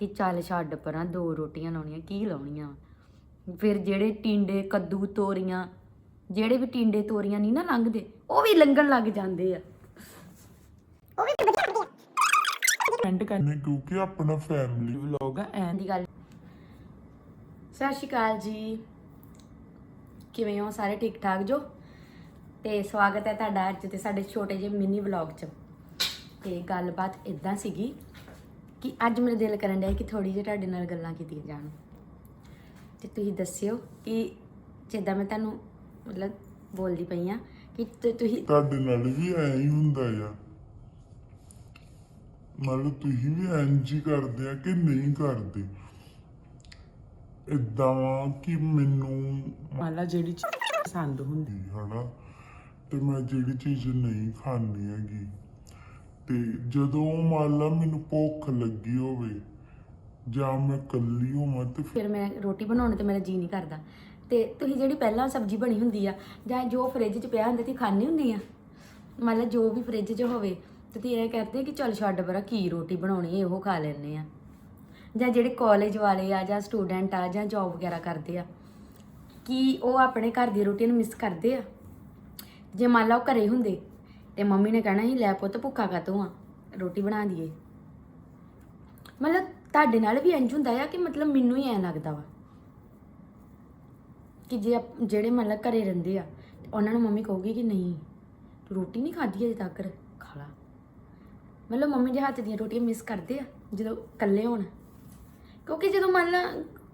ਕਿ ਚੱਲ ਛੱਡ ਪਰਾਂ ਦੋ ਰੋਟੀਆਂ ਲਾਉਣੀਆਂ ਕੀ ਲਾਉਣੀਆਂ? ਫਿਰ ਜਿਹੜੇ ਟਿੰਡੇ ਕੱਦੂ ਤੋਰੀਆਂ ਜਿਹੜੇ ਵੀ ਟਿੰਡੇ ਤੋਰੀਆਂ ਨਹੀਂ ਨਾ ਲੰਘਦੇ ਉਹ ਵੀ ਲੰਘਣ ਲੱਗ ਜਾਂਦੇ ਆ। ਐਂਡ ਕਰ ਨੇ ਕਿਉਂਕਿ ਆਪਣਾ ਫੈਮਿਲੀ ਵਲੌਗ ਆ ਐਂਡ ਦੀ ਗੱਲ। ਸਤਿ ਸ਼੍ਰੀ ਅਕਾਲ ਜੀ। ਕਿਵੇਂ ਹੋ ਸਾਰੇ ਠੀਕ ਠਾਕ ਜੋ? ਤੇ ਸਵਾਗਤ ਹੈ ਤੁਹਾਡਾ ਅੱਜ ਤੇ ਸਾਡੇ ਛੋਟੇ ਜਿਹੇ ਮਿਨੀ ਵਲੌਗ 'ਚ। ਤੇ ਗੱਲਬਾਤ ਇਦਾਂ ਸੀਗੀ ਕਿ ਅੱਜ ਮੇਰੇ ਦਿਲ ਕਰਨ ਡਿਆ ਕਿ ਥੋੜੀ ਜਿਹੀ ਤੁਹਾਡੇ ਨਾਲ ਗੱਲਾਂ ਕੀਤੀਆਂ ਜਾਣ। ਤੇ ਤੁਸੀਂ ਦੱਸਿਓ ਕਿ ਜਿੱਦਾਂ ਮੈਂ ਤੁਹਾਨੂੰ ਮਤਲਬ ਬੋਲਦੀ ਪਈ ਆ ਕਿ ਤੁ- ਤੁਸੀਂ ਤੁਹਾਡੇ ਨਾਲ ਵੀ ਐਂ ਹੀ ਹੁੰਦਾ ਆ। ਮਤਲਬ ਤੁਸੀਂ ਵੀ ਇੰਝ ਹੀ ਕਰਦੇ ਆ ਕਿ ਨਹੀਂ ਕਰਦੇ। ਇਦਾਂ ਵਾ ਕਿ ਮੈਨੂੰ ਮਾਲਾ ਜਿਹੜੀ ਚੀਜ਼ ਪਸੰਦ ਹੁੰਦੀ। ਹਨਾ ਤੇ ਮੈਂ ਜਿਹੜੀ ਚੀਜ਼ ਨਹੀਂ ਖਾਣੀ ਹੈਗੀ। ਤੇ ਜਦੋਂ ਮੰਨ ਲਾ ਮੈਨੂੰ ਭੁੱਖ ਲੱਗੀ ਹੋਵੇ ਜਾਂ ਮੈਂ ਕੱਲੀ ਹੋਵਾਂ ਤੇ ਫਿਰ ਮੈਂ ਰੋਟੀ ਬਣਾਉਣ ਤੇ ਮੇਰਾ ਜੀ ਨਹੀਂ ਕਰਦਾ। ਤੇ ਤੁਸੀਂ ਜਿਹੜੀ ਪਹਿਲਾਂ ਸਬਜ਼ੀ ਬਣੀ ਹੁੰਦੀ ਆ, ਜਾਂ ਜੋ ਫ੍ਰਿਜ 'ਚ ਪਿਆ ਹੁੰਦਾ ਤੇ ਖਾਣੀ ਹੁੰਦੀ ਆ? ਮੰਨ ਮਤਲਬ ਜੋ ਵੀ ਫ੍ਰਿਜ 'ਚ ਹੋਵੇ, ਤੇ ਤੁਸੀਂ ਇਹ ਕਰਦੇ ਕਿ ਚੱਲ ਛੱਡ ਪਰਾਂ, ਕੀ ਰੋਟੀ ਬਣਾਉਣੀ ਇਹੋ ਖਾ ਲੈਣੇ ਆ। ਜਾਂ ਜਿਹੜੇ ਕਾਲਜ ਵਾਲੇ ਆ, ਜਾਂ ਸਟੂਡੈਂਟ ਆ, ਜਾਂ ਜੌਬ ਵਗੈਰਾ ਕਰਦੇ ਆ, ਕੀ ਉਹ ਆਪਣੇ ਘਰ ਦੀ ਰੋਟੀ ਨੂੰ ਮਿਸ ਕਰਦੇ ਆ? ਜੇ ਮੰਨ ਲਾ ਉਹ ਘਰੇ ਹੁੰਦੇ ਤੇ ਮੰਮੀ ਨੇ ਕਹਿਣਾ ਸੀ, ਲੈ ਪੁੱਤ, ਭੁੱਖਾ ਕਾਤੋਂ ਆ? ਰੋਟੀ ਬਣਾ ਦਈਏ। ਮਤਲਬ ਤੁਹਾਡੇ ਨਾਲ ਵੀ ਇੰਜ ਹੁੰਦਾ ਆ ਕਿ ਮਤਲਬ ਮੈਨੂੰ ਹੀ ਐਂ ਲੱਗਦਾ ਵਾ ਕਿ ਜੇ ਆਪ- ਜਿਹੜੇ ਮਤਲਬ ਘਰੇ ਰਹਿੰਦੇ ਆ ਉਹਨਾਂ ਨੂੰ ਮੰਮੀ ਕਹੂਗੀ ਕਿ ਨਹੀਂ, ਤੂੰ ਰੋਟੀ ਨਹੀਂ ਖਾਧੀ ਅਜੇ ਤੱਕ? ਖਾ ਲਾ। ਮਤਲਬ ਮੰਮੀ ਦੇ ਹੱਥ ਦੀਆਂ ਰੋਟੀਆਂ ਮਿਸ ਕਰਦੇ ਆ, ਜਦੋਂ ਇਕੱਲੇ ਹੋਣ। ਕਿਉਂਕਿ ਜਦੋਂ ਮੰਨ ਲਾ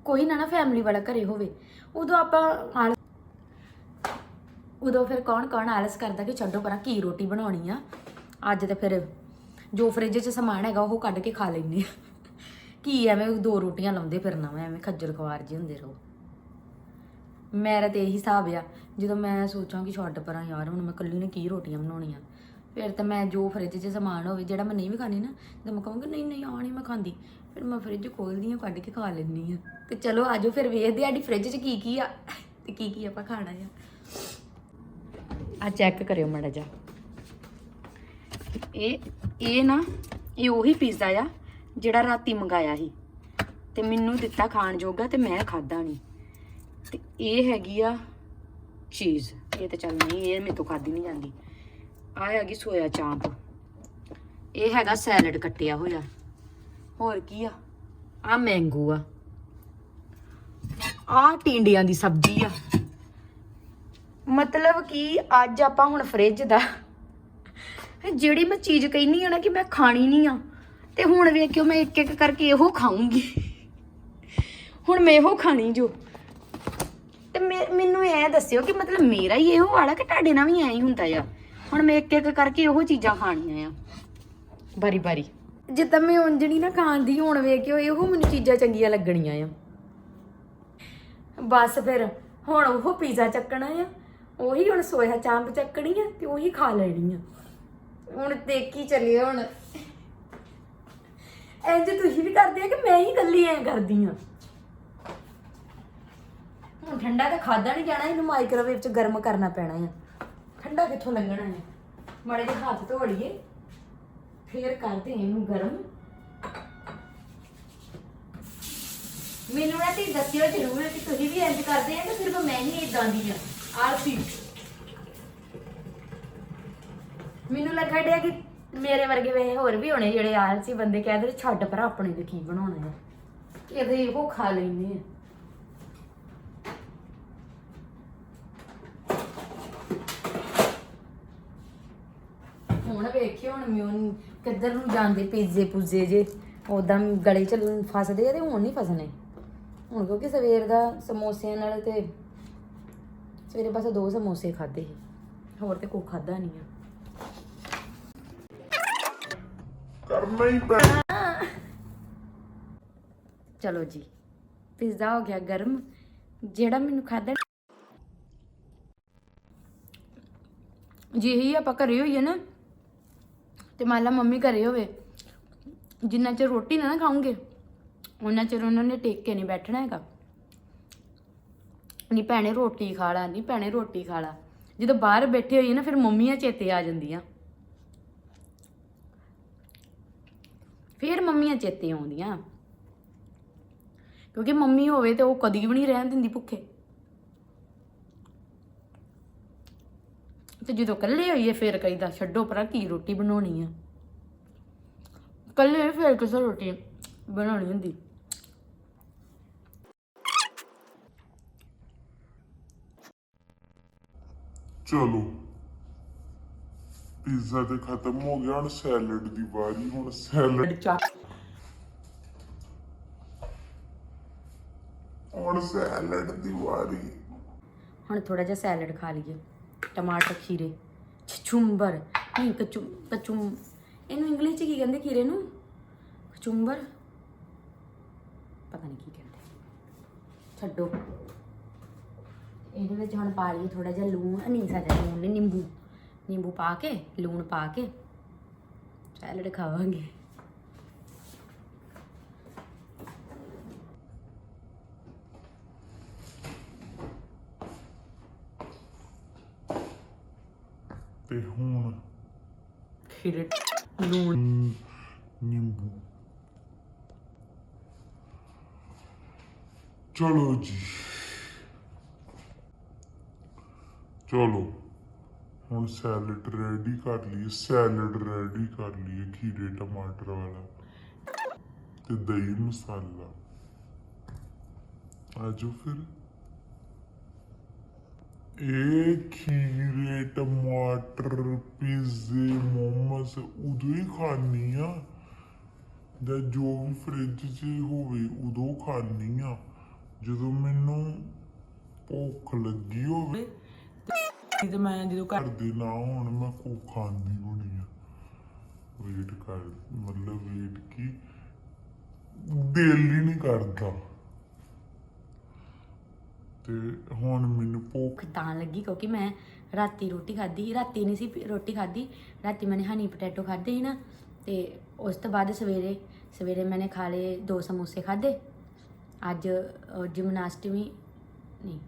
ਕੋਈ ਨਾ ਨਾ ਫੈਮਿਲੀ ਵਾਲਾ ਘਰੇ ਹੋਵੇ, ਉਦੋਂ ਆਪਾਂ ਆਲ ਉਦੋਂ ਫਿਰ ਕੌਣ ਕੌਣ ਆਲਸ ਕਰਦਾ ਕਿ ਛੱਡੋ ਪਰਾਂ ਕੀ ਰੋਟੀ ਬਣਾਉਣੀ ਆ? ਅੱਜ ਤੇ ਫਿਰ ਜੋ ਫ੍ਰਿਜ 'ਚ ਸਮਾਨ ਹੈਗਾ, ਉਹ ਕੱਢ ਕੇ ਖਾ ਲੈਂਦੇ ਆ। ਕੀ ਐਵੇਂ ਦੋ ਰੋਟੀਆਂ ਲਾਉਂਦੇ ਫਿਰਨਾ ਵਾ ਐਵੇਂ ਖੱਜਲ ਖਵਾਰ ਜੀ ਹੁੰਦੇ ਰਹੋ। ਮੇਰਾ ਤੇ ਇਹੀ ਹਿਸਾਬ ਆ, ਜਦੋਂ ਮੈਂ ਸੋਚਾਂ ਕਿ ਛੱਡ ਪਰਾਂ ਯਾਰ, ਹੁਣ ਮੈਂ ਇਕੱਲੀ ਨੇ ਕੀ ਰੋਟੀਆਂ ਬਣਾਉਣੀਆਂ? ਫਿਰ ਤਾਂ ਮੈਂ ਜੋ ਫ੍ਰਿਜ 'ਚ ਸਮਾਨ ਹੋਵੇ, ਜਿਹੜਾ ਮੈਂ ਨਹੀਂ ਵੀ ਖਾਣੀ ਨਾ, ਤਾਂ ਮੈਂ ਕਹਾਂਗੀ, ਨਹੀਂ ਨਹੀਂ, ਆਹ ਨਹੀਂ ਮੈਂ ਖਾਂਦੀ। ਫਿਰ ਮੈਂ ਫ੍ਰਿਜ ਖੋਲਦੀ ਆ ਕੱਢ ਕੇ ਖਾ ਲੈਂਦੀ ਆ ਤੇ ਚਲੋ, ਆਜੋ ਫਿਰ ਵੇਖਦੇ ਆ ਸਾਡੀ ਫ੍ਰਿਜ 'ਚ ਕੀ ਕੀ ਆ, ਤੇ ਕੀ ਕੀ ਆਪਾਂ ਖਾਣਾ ਆ। ਆ ਚੈੱਕ ਕਰਿਓ ਮੜਾ ਜਾ ਇਹ ਇਹ ਨਾ, ਇਹ ਉਹੀ ਪੀਜ਼ਾ ਆ ਜਿਹੜਾ ਰਾਤੀ ਮੰਗਾਇਆ ਸੀ। ਤੇ ਮੈਨੂੰ ਦਿੱਤਾ ਖਾਣ ਜੋਗਾ ਤੇ ਮੈਂ ਖਾਦਾ ਨਹੀਂ ਤੇ ਇਹ ਹੈਗੀ ਆ ਚੀਜ਼ ਇਹ ਤੇ ਚੱਲ ਨਹੀਂ, ਇਹ ਮੇਰੇ ਤੋਂ ਖਾਦੀ ਨਹੀਂ ਜਾਂਦੀ। ਆ ਹੈਗੀ ਸੋਇਆ ਚਾਂਪ। ਇਹ ਹੈਗਾ ਸੈਲਡ ਕੱਟਿਆ ਹੋਇਆ। ਹੋਰ ਕੀ ਆ? ਆ ਮੈਂਗੋ ਆ। ਆ ਟਿੰਡੀਆਂ ਦੀ ਸਬਜ਼ੀ ਆ। ਮਤਲਬ ਕਿ ਅੱਜ ਆਪਾਂ ਹੁਣ ਫ੍ਰਿਜ ਦਾ। ਜਿਹੜੀ ਮੈਂ ਚੀਜ਼ ਕਹਿਨੀ ਆ ਨਾ ਕਿ ਮੈਂ ਖਾਣੀ ਨਹੀਂ ਆ, ਤੇ ਹੁਣ ਵੇਖਿਓ ਮੈਂ ਇੱਕ ਇੱਕ ਕਰਕੇ ਇਹੋ ਖਾਊਂਗੀ। ਹੁਣ ਮੈਂ ਇਹੋ ਖਾਣੀ ਜੋ। ਤੇ ਮੈਨੂੰ ਇਹ ਦੱਸਿਓ ਕਿ ਮਤਲਬ ਮੇਰਾ ਹੀ ਇਹੋ ਵਾਲਾ ਕਿ ਤੁਹਾਡੇ ਨਾਲ ਵੀ ਐਂ ਹੀ ਹੁੰਦਾ ਆ? ਹੁਣ ਮੈਂ ਇੱਕ ਇੱਕ ਕਰਕੇ ਉਹ ਚੀਜ਼ਾਂ ਖਾਣੀਆਂ ਆ। ਬਾਰੀ ਬਾਰੀ ਜਿੱਦਾਂ ਮੈਂ ਉਂਜਣੀ ਨਾ ਖਾਂਦੀ ਹੁਣ ਵੇਖਿਓ ਇਹੋ ਮੈਨੂੰ ਚੀਜ਼ਾਂ ਚੰਗੀਆਂ ਲੱਗਣੀਆਂ ਆ। ਬਸ ਫਿਰ, ਹੁਣ ਉਹ ਪੀਜ਼ਾ ਚੱਕਣਾ ਆ। ਉਹੀ ਹੁਣ ਸੋਇਆ ਚਾਂਪ ਚੱਕਣੀ ਆ ਤੇ ਉਹੀ ਖਾ ਲੈਣੀ ਆ। ਹੁਣ ਦੇਖੀ ਚੱਲਿਏ ਹੁਣ। ਇੰਜ ਤੁਸੀਂ ਵੀ ਕਰਦੇ ਆ ਕਿ ਮੈਂ ਹੀ ਇਕੱਲੀ ਐ ਕਰਦੀ ਆ? ਹੁਣ ਠੰਡਾ ਤਾਂ ਖਾਦਾ ਨਹੀਂ ਜਾਣਾ ਇਹਨੂੰ ਮਾਈਕ੍ਰੋਵੇਵ 'ਚ ਗਰਮ ਕਰਨਾ ਪੈਣਾ ਆ। ਠੰਡਾ ਕਿੱਥੋਂ ਲੰਘਣਾ ਹੈ ਮਾੜੇ ਜਿਹੇ ਹੱਥ ਧੋ ਲਈਏ ਫੇਰ ਕਰਦੇ ਇਹਨੂੰ ਗਰਮ। ਮੈਨੂੰ ਨਾ ਤੁਸੀਂ ਦੱਸਿਓ ਜ਼ਰੂਰ ਕਿ ਤੁਸੀਂ ਵੀ ਇੰਜ ਕਰਦੇ ਆ ਕਿ ਸਿਰਫ ਮੈਂ ਹੀ ਇਦਾਂ ਦੀ ਆ। ਆਲਸੀ ਮੈਨੂੰ ਲੱਗਾ ਡਿਆ ਕਿ ਮੇਰੇ ਵਰਗੇ ਵੇ ਹੋਰ ਵੀ ਹੋਣੇ ਜਿਹੜੇ ਆਲਸੀ ਬੰਦੇ ਕਹਿੰਦੇ ਛੱਡ ਪਰ ਆਪਣੇ ਦੇ ਕੀ ਬਣਾਉਣਾ ਹੈ? ਇਹਦੇ ਇਹੋ ਖਾ ਲੈਨੇ ਆ। ਹੁਣ ਵੇਖਿਓ, ਹੁਣ ਮਿਉਨ ਕਿੱਧਰ ਨੂੰ ਜਾਂਦੇ ਪੀਜ਼ੇ ਪੂਜ਼ੇ ਜੇ ਉਦਾਂ ਗਲੇ ਚ ਫਸਦੇ ਆ ਤੇ ਹੁਣ ਨਹੀਂ ਫਸਣੇ। ਹੁਣ ਕਿਉਂਕਿ ਸਵੇਰ ਦਾ ਸਮੋਸਿਆਂ ਨਾਲ ਤੇ ਸਵੇਰੇ ਬਸ ਦੋ ਸਮੋਸੇ ਖਾਦੇ ਸੀ। ਹੋਰ ਤੇ ਕੋਈ ਖਾਦਾ ਨਹੀਂ ਆ। ਕਰਨਾ ਹੀ ਪੈਣਾ ਚਲੋ ਜੀ ਪੀਜ਼ਾ ਹੋ ਗਿਆ ਗਰਮ। ਜਿਹੜਾ ਮੈਨੂੰ ਖਾਦਾ ਜੇ ਹੀ ਆਪਾਂ ਘਰੇ ਹੋਈਏ ਨਾ ਤੇ ਮੰਨ ਲਾ ਮੰਮੀ ਘਰੇ ਹੋਵੇ ਜਿੰਨਾ ਚਿਰ ਰੋਟੀ ਨਾ ਖਾਉਂਗੇ ਉਹਨਾਂ ਚਿਰ ਉਹਨਾਂ ਨੇ ਟੇਕ ਕੇ ਨਹੀਂ ਬੈਠਣਾ ਹੈਗਾ। ਨਹੀਂ ਭੈਣੇ ਰੋਟੀ ਖਾ ਲਾ ਨਹੀਂ ਭੈਣੇ ਰੋਟੀ ਖਾ ਲਾ। ਜਦੋਂ ਬਾਹਰ ਬੈਠੇ ਹੋਈਏ ਨਾ, ਫਿਰ ਮੰਮੀਆਂ ਚੇਤੇ ਆ ਜਾਂਦੀਆਂ। ਫਿਰ ਮੰਮੀਆਂ ਚੇਤੇ ਆਉਂਦੀਆਂ। ਕਿਉਂਕਿ ਮੰਮੀ ਹੋਵੇ ਤੇ ਉਹ ਕਦੀ ਵੀ ਨਹੀਂ ਰਹਿਣ ਦਿੰਦੀ ਭੁੱਖੇ। ਤੇ ਜਦੋਂ ਇਕੱਲੇ ਹੋਈਏ, ਫਿਰ ਕਹੀਦਾ ਛੱਡੋ ਪਰਾਂ ਕੀ ਰੋਟੀ ਬਣਾਉਣੀ ਆ? ਇਕੱਲੇ ਫਿਰ ਕਿਸੇ ਰੋਟੀ ਬਣਾਉਣੀ ਹੁੰਦੀ। ਚਲੋ। ਪੀਜ਼ਾ ਤੇ ਖਤਮ ਹੋ ਗਿਆ ਹੁਣ ਸੈਲਡ ਦੀ ਵਾਰੀ ਹੁਣ ਸੈਲਡ ਚਾ ਹੁਣ ਸੈਲਡ ਦੀ ਵਾਰੀ। ਹੁਣ ਥੋੜਾ ਜਿਹਾ ਸੈਲਡ ਖਾ ਲਈਏ। ਟਮਾਟਰ ਖੀਰੇ ਚੁੰਬਰ। ਨਹੀਂ ਕਚੂ ਕਚੂਮ ਇਹਨੂੰ ਇੰਗਲਿਸ਼ ਚ ਕੀ ਕਹਿੰਦੇ ਖੀਰੇ ਨੂੰ? ਕਚੁੰਬਰ? ਪਤਾ ਨਹੀਂ ਕੀ ਕਹਿੰਦੇ। ਛੱਡੋ। ਇਹਦੇ ਵਿੱਚ ਹੁਣ ਪਾ ਲਈਏ ਥੋੜਾ ਜਿਹਾ ਲੂਣ ਨਹੀਂ ਸਾਡਾ ਲੂਣ ਨਹੀਂ ਨਿੰਬੂ। ਨਿੰਬੂ ਪਾ ਕੇ ਲੂਣ ਪਾ ਕੇ ਸੈਲਡ ਖਾਵਾਂਗੇ। ਤੇ ਹੁਣ ਖੀਰੇ ਲੂਣ। ਨਿੰਬੂ। ਚਲੋ ਜੀ। ਚਲੋ, ਹੁਣ ਸੈਲਡ ਰੈਡੀ ਕਰ ਲਈਏ, ਸੈਲਡ ਰੈਡੀ ਕਰ ਲਈਏ ਖੀਰੇ, ਟਮਾਟਰ ਵਾਲਾ ਤੇ ਦਹੀਂ ਮਸਾਲਾ। ਆਜੋ ਫਿਰ। ਇਹ ਖੀਰੇ, ਟਮਾਟਰ, ਪੀਜ਼ੇ, ਮੋਮਸ ਉਦੋਂ ਹੀ ਖਾਣੀ ਆ। ਜਾਂ ਜੋ ਵੀ ਫ੍ਰਿਜ 'ਚ ਹੋਵੇ ਉਦੋਂ ਖਾਣੀ ਆ। ਜਦੋਂ ਮੈਨੂੰ ਭੁੱਖ ਲੱਗੀ ਹੋਵੇ ਤੇ ਮੈਂ ਜਦੋਂ ਘਰ ਦੇ ਨਾ ਹੁਣ ਮੈਂ ਕੋ ਖਾਂਦੀ ਹੋਣੀ ਆ। ਵੇਟ ਕਰ ਮਤਲਬ ਵੇਟ ਕੀ? ਦਿਲ ਹੀ ਨਹੀਂ ਕਰਦਾ। ਤੇ ਹੁਣ ਮੈਨੂੰ ਭੁੱਖ ਤਾਂ ਲੱਗੀ ਕਿਉਂਕਿ ਮੈਂ ਰਾਤੀ ਰੋਟੀ ਖਾਧੀ ਰਾਤੀ ਨਹੀਂ ਸੀ ਰੋਟੀ ਖਾਧੀ। ਰਾਤੀ ਮੈंने ਹਨੀ ਪੋਟੈਟੋ ਖਾਧੇ ਸੀ ਨਾ। ਤੇ ਉਸ ਤੋਂ ਬਾਅਦ ਸਵੇਰੇ ਸਵੇਰੇ ਮੈंने ਖਾ ਲਏ ਦੋ ਸਮੋਸੇ ਖਾਧੇ। ਅੱਜ ਜਿਮਨਾਸਟਮੀ ਨਹੀਂ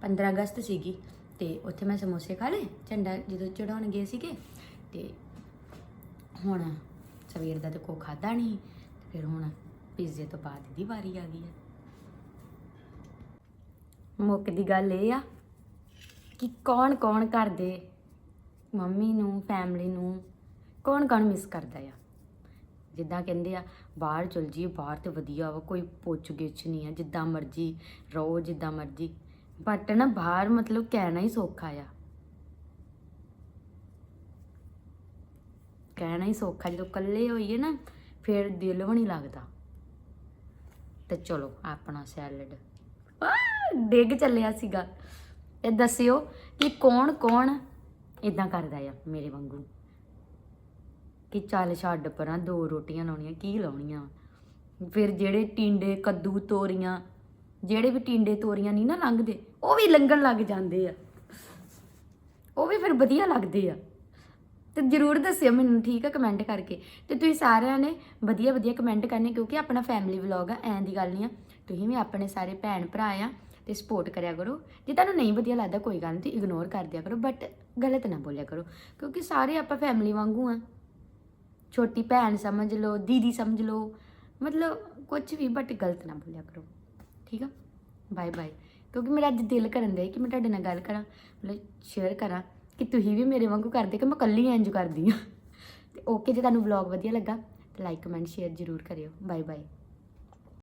15 ਅਗਸਤ ਸੀਗੀ। ਤੇ ਉੱਥੇ ਮੈਂ ਸਮੋਸੇ ਖਾ ਲਏ, ਝੰਡਾ ਜਦੋਂ ਚੜਾਉਣ ਗਏ ਸੀਗੇ ਤੇ ਹੁਣ ਸਵੇਰ ਦਾ ਤੇ ਕੋ ਖਾਦਾ ਨਹੀਂ, ਤੇ ਫਿਰ ਹੁਣ ਪੀਜ਼ੇ ਤੋਂ ਬਾਅਦ ਦੀ ਵਾਰੀ ਆ ਗਈ ਹੈ। ਮੁੱਕ ਦੀ ਗੱਲ ਇਹ ਆ ਕਿ ਕੌਣ ਕੌਣ ਘਰ ਦੇ ਮੰਮੀ ਨੂੰ ਫੈਮਲੀ ਨੂੰ ਕੌਣ ਕੌਣ ਮਿਸ ਕਰਦਾ ਆ? ਜਿੱਦਾਂ ਕਹਿੰਦੇ ਆ, ਬਾਹਰ ਚਲ ਜੀ ਬਾਹਰ ਤੇ ਵਧੀਆ ਵਾ, ਕੋਈ ਪੁੱਛ ਗਿੱਛ ਨਹੀਂ ਆ, ਜਿੱਦਾਂ ਮਰਜ਼ੀ ਰਹੋ ਜਿੱਦਾਂ ਮਰਜ਼ੀ ਬਟ ਨਾ ਬਾਹਰ ਮਤਲਬ ਕਹਿਣਾ ਹੀ ਸੌਖਾ ਆ। ਕਹਿਣਾ ਹੀ ਸੌਖਾ, ਜਦੋਂ ਇਕੱਲੇ ਹੋਈਏ ਨਾ, ਫਿਰ ਦਿਲ ਵੀ ਨਹੀਂ ਲੱਗਦਾ। ਤੇ ਚਲੋ, ਆਪਣਾ ਸੈਲਡ ਡਿੱਗ ਚੱਲਿਆ ਸੀਗਾ। ਤੇ ਦੱਸਿਓ ਕਿ ਕੌਣ ਕੌਣ ਇਦਾਂ ਕਰਦਾ ਆ ਮੇਰੇ ਵਾਂਗੂ? ਕਿ ਚੱਲ ਛੱਡ ਪਰਾਂ, ਦੋ ਰੋਟੀਆਂ ਲਾਉਣੀਆਂ, ਕੀ ਲਾਉਣੀਆਂ? ਫਿਰ ਜਿਹੜੇ ਟਿੰਡੇ ਕੱਦੂ ਤੋਰੀਆਂ, ਜਿਹੜੇ ਵੀ ਟਿੰਡੇ ਤੋਰੀਆਂ ਨਹੀਂ ਨਾ ਲੰਘਦੇ ਉਹ ਵੀ ਲੰਘਣ ਲੱਗ ਜਾਂਦੇ ਆ। ਉਹ ਵੀ ਫਿਰ ਵਧੀਆ ਲੱਗਦੇ ਆ। ਤੇ ਜਰੂਰ ਦੱਸਿਓ ਮੈਨੂੰ, ਠੀਕ ਆ ਕਮੈਂਟ ਕਰਕੇ। ਤੇ ਤੁਸੀਂ ਸਾਰਿਆਂ ਨੇ ਵਧੀਆ ਵਧੀਆ ਕਮੈਂਟ ਕਰਨੇ, ਕਿਉਂਕਿ ਆਪਣਾ ਫੈਮਿਲੀ ਵਲੌਗ ਆ, ਐਂ ਦੀ ਗੱਲ ਨਹੀਂ ਆ। ਤੁਸੀਂ ਵੀ ਆਪਣੇ ਸਾਰੇ ਭੈਣ ਭਰਾ ਆ ਤੇ ਸਪੋਰਟ ਕਰਿਆ ਕਰੋ। ਜੇ ਤੁਹਾਨੂੰ ਨਹੀਂ ਵਧੀਆ ਲੱਗਦਾ, ਕੋਈ ਗੱਲ ਨਹੀਂ ਤੁਸੀਂ ਇਗਨੋਰ ਕਰ ਦਿਆ ਕਰੋ ਬਟ ਗਲਤ ਨਾ ਬੋਲਿਆ ਕਰੋ। ਕਿਉਂਕਿ ਸਾਰੇ ਆਪਾਂ ਫੈਮਿਲੀ ਵਾਂਗੂ ਆ। ਛੋਟੀ ਭੈਣ ਸਮਝ ਲਓ, ਦੀਦੀ ਸਮਝ ਲਓ, ਮਤਲਬ ਕੁਝ ਵੀ ਬਟ ਗਲਤ ਨਾ ਬੋਲਿਆ ਕਰੋ। ਠੀਕ ਆ? ਬਾਏ ਬਾਏ ਕਿਉਂਕਿ ਮੇਰਾ ਅੱਜ ਦਿਲ ਕਰਨ ਦੇ ਕਿ ਮੈਂ ਤੁਹਾਡੇ ਨਾਲ ਗੱਲ ਕਰਾਂ, ਮਤਲਬ ਸ਼ੇਅਰ ਕਰਾਂ ਕਿ ਤੁਸੀਂ ਵੀ ਮੇਰੇ ਵਾਂਗੂ ਕਰਦੇ ਕਿ ਮੈਂ ਇਕੱਲੀ ਇੰਜ ਕਰਦੀ ਆ ਤੇ ਓਕੇ ਜੇ ਤੁਹਾਨੂੰ ਵਲੌਗ ਵਧੀਆ ਲੱਗਾ, ਤੇ ਲਾਈਕ ਕਮੈਂਟ ਸ਼ੇਅਰ ਜ਼ਰੂਰ ਕਰਿਓ। Bye bye